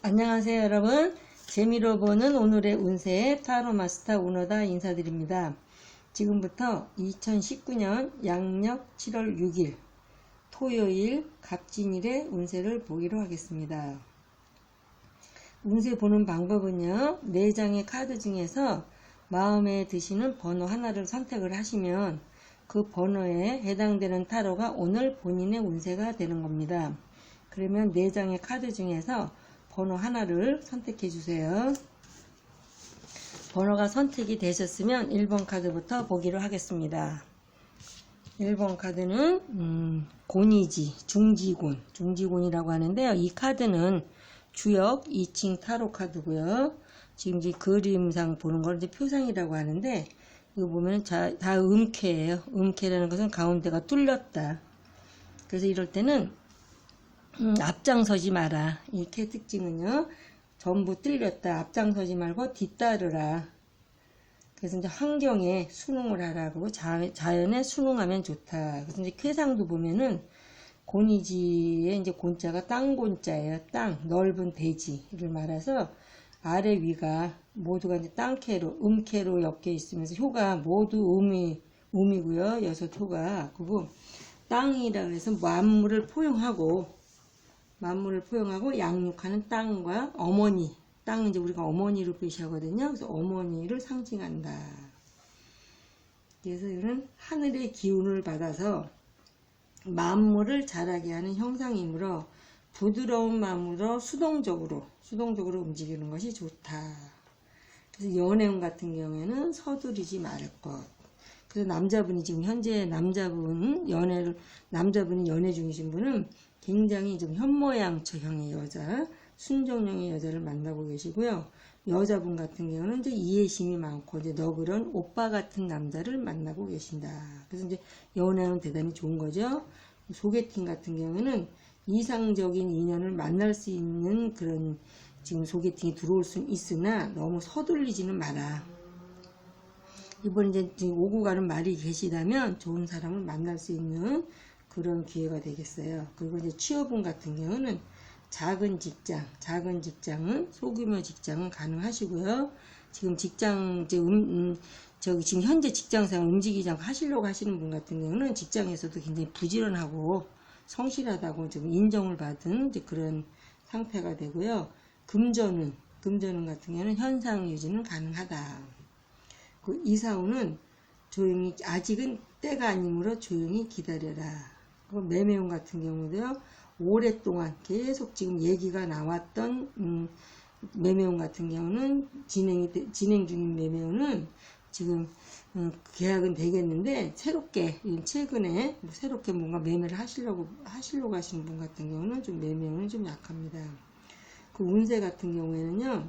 안녕하세요 여러분. 재미로 보는 오늘의 운세 타로 마스터 오너다 인사드립니다. 지금부터 2019년 양력 7월 6일 토요일 갑진일의 운세를 보기로 하겠습니다. 운세 보는 방법은요 4장의 카드 중에서 마음에 드시는 번호 하나를 선택을 하시면 그 번호에 해당되는 타로가 오늘 본인의 운세가 되는 겁니다. 그러면 4장의 카드 중에서 번호 하나를 선택해 주세요. 번호가 선택이 되셨으면 1번 카드부터 보기로 하겠습니다. 1번 카드는 음, 곤이지, 중지곤, 중지곤이라고 하는데요. 이 카드는 주역 2층 타로 카드고요. 지금 이제 그림상 보는 걸 이제 표상이라고 하는데 이거 보면 자, 다 음캐예요. 음캐라는 것은 가운데가 뚫렸다. 그래서 이럴 때는 음, 앞장서지 마라. 이렇게 특징은요. 전부 뚫렸다. 앞장서지 말고 뒤따르라. 그래서 이제 환경에 순응을 하라고 자, 자연에 순응하면 좋다. 그래서 이제 쾌상도 보면은 곤이지의 이제 곤자가 땅곤자예요. 땅 넓은 대지를 말해서 아래 위가 모두가 이제 땅캐로 음캐로 엮여 있으면서 효가 모두 음이 음이고요. 여섯 효가 그리고 땅이라 그래서 만물을 포용하고 만물을 포용하고 양육하는 땅과 어머니 땅은 이제 우리가 어머니를 표시하거든요. 그래서 어머니를 상징한다. 그래서 이런 하늘의 기운을 받아서 만물을 자라게 하는 형상이므로 부드러운 마음으로 수동적으로 수동적으로 움직이는 것이 좋다. 그래서 연애운 같은 경우에는 서두르지 말을 것. 그래서 남자분이 지금 현재 남자분 연애를 남자분이 연애 중이신 분은 굉장히 좀 현모양처형의 여자, 순종형의 여자를 만나고 계시고요. 여자분 같은 경우는 이제 이해심이 많고 이제 너그런 오빠 같은 남자를 만나고 계신다. 그래서 이제 연애는 대단히 좋은 거죠. 소개팅 같은 경우는 이상적인 인연을 만날 수 있는 그런 지금 소개팅이 들어올 수 있으나 너무 서둘리지는 마라. 이번 이제 오고 가는 말이 계시다면 좋은 사람을 만날 수 있는 그런 기회가 되겠어요. 그리고 이제 취업운 같은 경우는 작은 직장, 작은 직장은 소규모 직장은 가능하시고요. 지금 직장 이제 음, 음, 저기 지금 현재 직장생활 움직이지 않고 하시려고 하시는 분 같은 경우는 직장에서도 굉장히 부지런하고 성실하다고 좀 인정을 받은 그런 상태가 되고요. 금전은 금전운 같은 경우는 현상 유지는 가능하다. 그 이사운은 조용히 아직은 때가 아니므로 조용히 기다려라. 매매운 같은 경우도요. 오랫동안 계속 지금 얘기가 나왔던 음, 매매운 같은 경우는 진행이 진행 중인 매매운은 지금 음, 계약은 되겠는데 새롭게 최근에 뭐 새롭게 뭔가 매매를 하시려고 하시려고 하시는 분 같은 경우는 좀 매매운은 좀 약합니다. 그 운세 같은 경우에는요.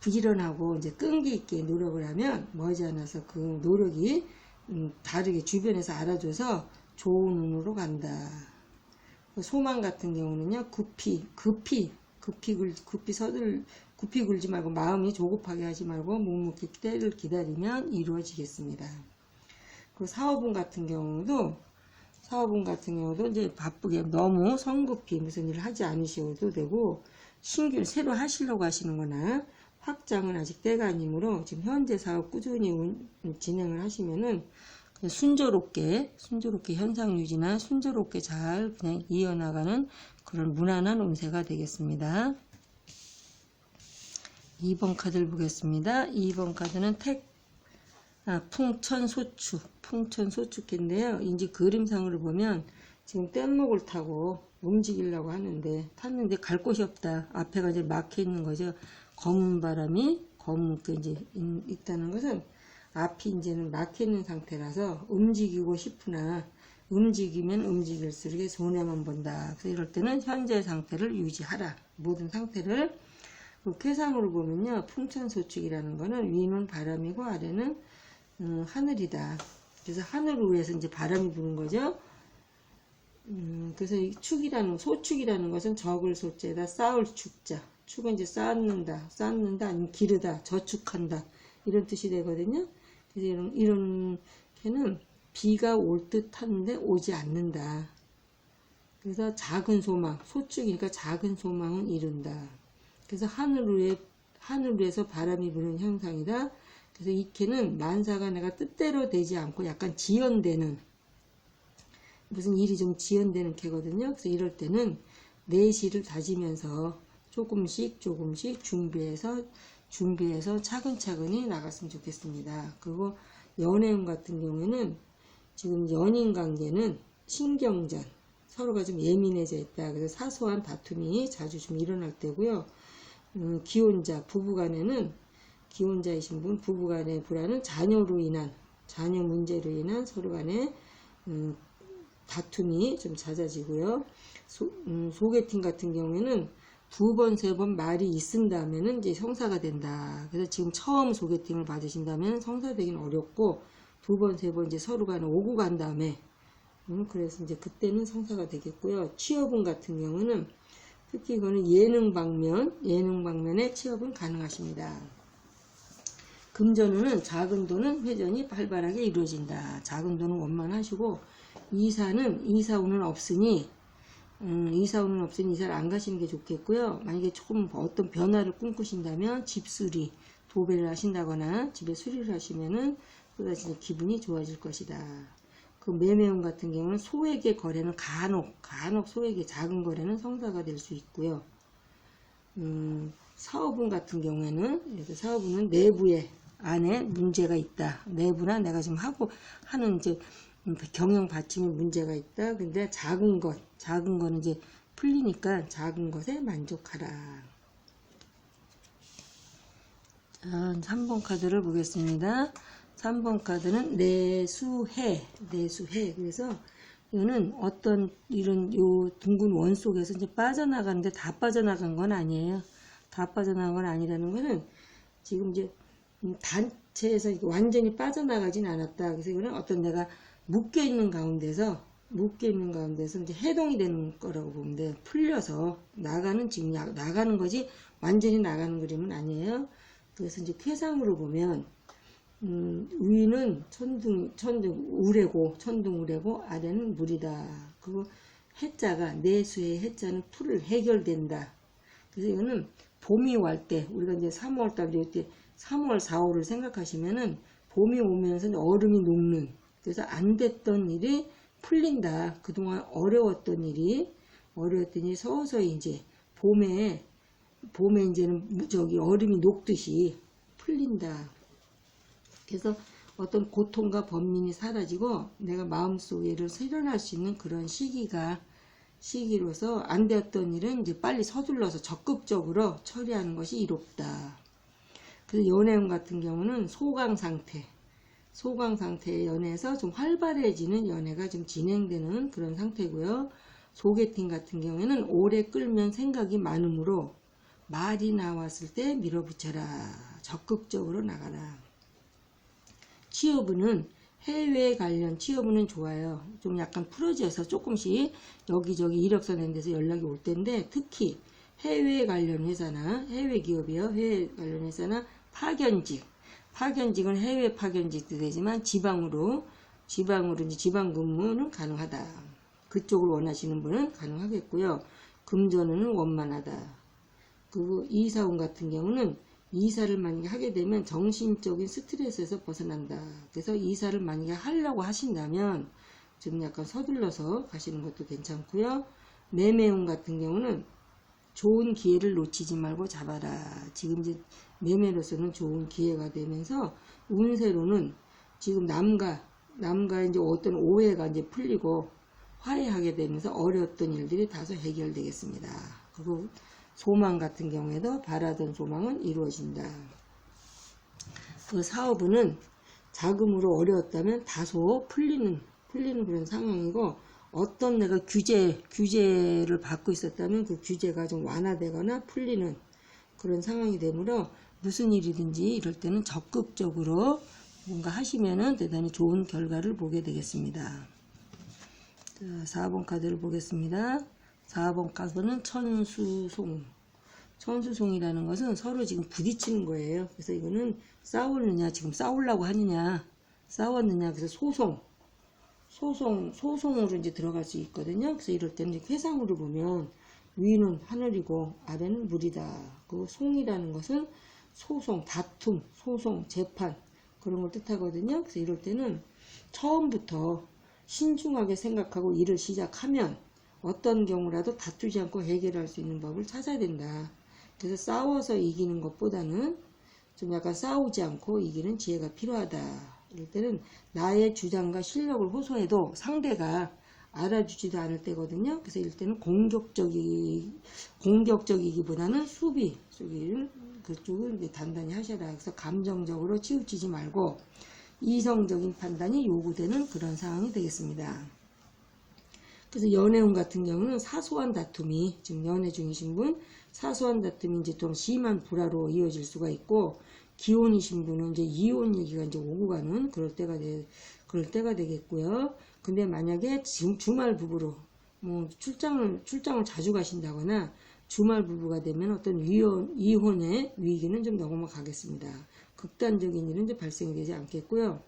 부지런하고 이제 끈기 있게 노력을 하면 머지않아서 그 노력이 음, 다르게 주변에서 알아줘서 좋은 운으로 간다. 소망 같은 경우는요, 급히, 급히, 급히, 글, 급히 서들, 급히 굴지 말고 마음이 조급하게 하지 말고 묵묵히 때를 기다리면 이루어지겠습니다. 그 사업운 같은 경우도, 사업운 같은 경우도 이제 바쁘게 너무 성급히 무슨 일을 하지 않으셔도 되고, 신규 새로 하시려고 하시는 거나, 확장은 아직 때가 아니므로 지금 현재 사업 꾸준히 진행을 하시면은 순조롭게 순조롭게 현상 유지나 순조롭게 잘 그냥 이어나가는 그런 무난한 운세가 되겠습니다. 2번 카드를 보겠습니다. 2번 카드는 택 아, 풍천소축 풍천소축인데요. 이제 그림상으로 보면 지금 뗏목을 타고 움직이려고 하는데 탔는데 갈 곳이 없다. 앞에가 이제 막혀 있는 거죠. 검은 바람이 검게 이제 있다는 것은 앞이 이제는 막혀 있는 상태라서 움직이고 싶으나 움직이면 움직일수록 손해만 본다. 그래서 이럴 때는 현재 상태를 유지하라. 모든 상태를 그 쾌상으로 보면요. 풍천소축이라는 거는 위는 바람이고 아래는 음, 하늘이다. 그래서 하늘을 위해서 이제 바람이 부는 거죠. 음, 그래서 이 축이라는 소축이라는 것은 적을 소자에다 쌓을 축자. 축은 이제 쌓는다, 쌓는다, 아니면 기르다, 저축한다 이런 뜻이 되거든요. 그래서 이런, 이런 개는 비가 올듯 하는데 오지 않는다. 그래서 작은 소망, 소축이니까 작은 소망은 이룬다. 그래서 하늘 위에, 하늘 위에서 바람이 부는 현상이다. 그래서 이 개는 만사가 내가 뜻대로 되지 않고 약간 지연되는, 무슨 일이 좀 지연되는 개거든요. 그래서 이럴 때는 내실을 다지면서 조금씩 조금씩 준비해서 준비해서 차근차근히 나갔으면 좋겠습니다. 그리고 연애운 같은 경우에는 지금 연인 관계는 신경전 서로가 좀 예민해져 있다. 그래서 사소한 다툼이 자주 좀 일어날 때고요. 음, 기혼자 부부간에는 기혼자이신 분 부부간의 불안은 자녀로 인한 자녀 문제로 인한 서로 간의 음, 다툼이 좀 잦아지고요. 소, 음, 소개팅 같은 경우에는 두 번, 세 번 말이 있은 다음에는 이제 성사가 된다. 그래서 지금 처음 소개팅을 받으신다면 성사되기는 어렵고 두 번, 세 번 이제 서로 간에 오고 간 다음에 음, 그래서 이제 그때는 성사가 되겠고요. 취업운 같은 경우는 특히 이거는 예능 방면, 예능 방면의 취업은 가능하십니다. 금전운은 작은 돈은 회전이 활발하게 이루어진다. 작은 돈은 원만하시고 이사는 이사운은 없으니 음, 이사운은 없으니 이사를 안 가시는 게 좋겠고요. 만약에 조금 어떤 변화를 꿈꾸신다면 집수리, 도배를 하신다거나 집에 수리를 하시면은 또다시 이제 기분이 좋아질 것이다. 그 매매운 같은 경우는 소액의 거래는 간혹, 간혹 소액의 작은 거래는 성사가 될 수 있고요. 음, 사업운 같은 경우에는 이렇게 사업운은 내부에 안에 문제가 있다. 내부나 내가 지금 하고 하는 이제 경영 받침에 문제가 있다. 근데 작은 것, 작은 거는 이제 풀리니까 작은 것에 만족하라. 자, 3번 카드를 보겠습니다. 3번 카드는 내수해, 내수해. 그래서 이거는 어떤 이런 요 둥근 원 속에서 이제 빠져나가는데 다 빠져나간 건 아니에요. 다 빠져나간 건 아니라는 거는 지금 이제 음, 단체에서 완전히 빠져나가진 않았다. 그래서 이거는 어떤 내가 묶여 있는 가운데서 묶여 있는 가운데서 이제 해동이 되는 거라고 돼. 풀려서 나가는 지금 야- 나가는 거지 완전히 나가는 그림은 아니에요. 그래서 이제 쾌상으로 보면 음, 위는 천둥 천둥 우레고 천둥 우레고 아래는 물이다. 그리고 해자가 내수의 해자는 풀을 해결된다. 그래서 이거는 봄이 올 때 우리가 이제 3월 달 이때 3월 4월을 생각하시면은 봄이 오면서 얼음이 녹는 그래서 안 됐던 일이 풀린다. 그동안 어려웠던 일이 어려웠던 일이 서서히 이제 봄에 봄에 이제는 저기 얼음이 녹듯이 풀린다. 그래서 어떤 고통과 번민이 사라지고 내가 마음속에를 세련할 수 있는 그런 시기가 시기로서 안 되었던 일은 이제 빨리 서둘러서 적극적으로 처리하는 것이 이롭다. 그래서 연애운 같은 경우는 소강 상태, 소강 상태의 연애에서 좀 활발해지는 연애가 좀 진행되는 그런 상태고요. 소개팅 같은 경우에는 오래 끌면 생각이 많으므로 말이 나왔을 때 밀어붙여라. 적극적으로 나가라. 취업은 해외 관련 취업은 좋아요. 좀 약간 풀어져서 조금씩 여기저기 이력서 낸 데서 연락이 올 텐데 특히 해외 관련 회사나 해외 기업이요. 해외 관련 회사나 파견직. 파견직은 해외 파견직도 되지만 지방으로 지방으로 이제 지방 근무는 가능하다. 그쪽을 원하시는 분은 가능하겠고요. 금전운은 원만하다. 그리고 이사운 같은 경우는 이사를 만약에 하게 되면 정신적인 스트레스에서 벗어난다. 그래서 이사를 만약에 하려고 하신다면 좀 약간 서둘러서 가시는 것도 괜찮고요. 매매운 같은 경우는 좋은 기회를 놓치지 말고 잡아라. 지금 이제 매매로서는 좋은 기회가 되면서 운세로는 지금 남과 남과 이제 어떤 오해가 이제 풀리고 화해하게 되면서 어려웠던 일들이 다소 해결되겠습니다. 그리고 소망 같은 경우에도 바라던 소망은 이루어진다. 그 사업은 자금으로 어려웠다면 다소 풀리는 풀리는 그런 상황이고 어떤 내가 규제 규제를 받고 있었다면 그 규제가 좀 완화되거나 풀리는 그런 상황이 되므로 무슨 일이든지 이럴 때는 적극적으로 뭔가 하시면은 대단히 좋은 결과를 보게 되겠습니다. 자, 4번 카드를 보겠습니다. 4번 카드는 천수송. 천수송이라는 것은 서로 지금 부딪히는 거예요. 그래서 이거는 싸우느냐, 지금 싸우려고 하느냐, 싸웠느냐, 그래서 소송. 소송, 소송으로 이제 들어갈 수 있거든요. 그래서 이럴 때는 회상으로 보면 위는 하늘이고 아래는 물이다. 그 송이라는 것은 소송, 다툼, 소송, 재판 그런 걸 뜻하거든요. 그래서 이럴 때는 처음부터 신중하게 생각하고 일을 시작하면 어떤 경우라도 다투지 않고 해결할 수 있는 법을 찾아야 된다. 그래서 싸워서 이기는 것보다는 좀 약간 싸우지 않고 이기는 지혜가 필요하다. 이럴 때는 나의 주장과 실력을 호소해도 상대가 알아주지도 않을 때거든요. 그래서 이럴 때는 공격적이, 공격적이기보다는 수비, 수비를 그쪽을 이제 단단히 하셔라. 그래서 감정적으로 치우치지 말고 이성적인 판단이 요구되는 그런 상황이 되겠습니다. 그래서 연애운 같은 경우는 사소한 다툼이 지금 연애 중이신 분 사소한 다툼이 이제 좀 심한 불화로 이어질 수가 있고 기혼이신 분은 이제 이혼 얘기가 이제 오고 가는 그럴 때가 되, 그럴 때가 되겠고요. 근데 만약에 지금 주말 부부로 뭐 출장을 출장을 자주 가신다거나 주말 부부가 되면 어떤 위혼 이혼의 위기는 좀 넘어가겠습니다. 극단적인 일은 이제 발생이 되지 않겠고요.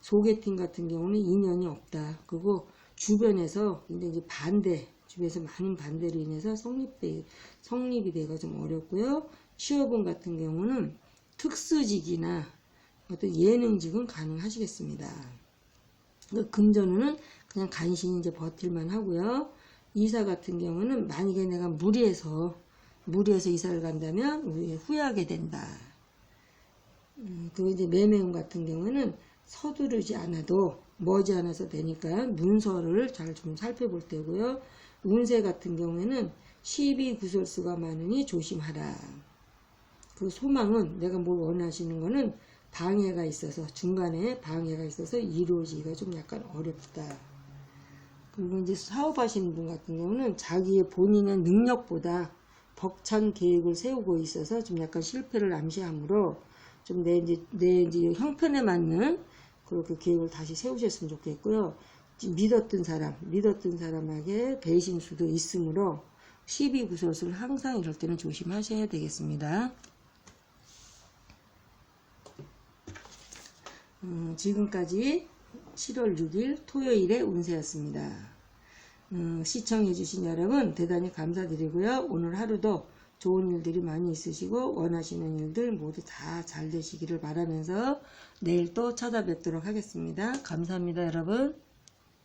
소개팅 같은 경우는 인연이 없다. 그리고 주변에서 이제 반대, 주변에서 많은 반대로 인해서 성립돼, 성립이 되기가 좀 어렵고요. 취업운 같은 경우는 특수직이나 어떤 예능직은 가능하시겠습니다. 그 금전운은 그냥 간신히 이제 버틸만 하고요. 이사 같은 경우는 만약에 내가 무리해서 무리해서 이사를 간다면 후회하게 된다. 음, 그리고 이제 매매운 같은 경우는 서두르지 않아도 머지않아서 되니까 문서를 잘 좀 살펴볼 때고요. 운세 같은 경우에는 12구설수가 많으니 조심하라. 그 소망은 내가 뭘 원하시는 거는 방해가 있어서 중간에 방해가 있어서 이루어지기가 좀 약간 어렵다. 그리고 이제 사업하시는 분 같은 경우는 자기의 본인의 능력보다 벅찬 계획을 세우고 있어서 좀 약간 실패를 암시하므로 좀 내 이제 내 이제 형편에 맞는 그렇게 계획을 다시 세우셨으면 좋겠고요. 믿었던 사람, 믿었던 사람에게 배신 수도 있으므로 12구설수를 항상 이럴 때는 조심하셔야 되겠습니다. 음, 지금까지 7월 6일 토요일의 운세였습니다. 음, 시청해주신 여러분 대단히 감사드리고요. 오늘 하루도 좋은 일들이 많이 있으시고 원하시는 일들 모두 다 잘 되시기를 바라면서 내일 또 찾아뵙도록 하겠습니다. 감사합니다, 여러분.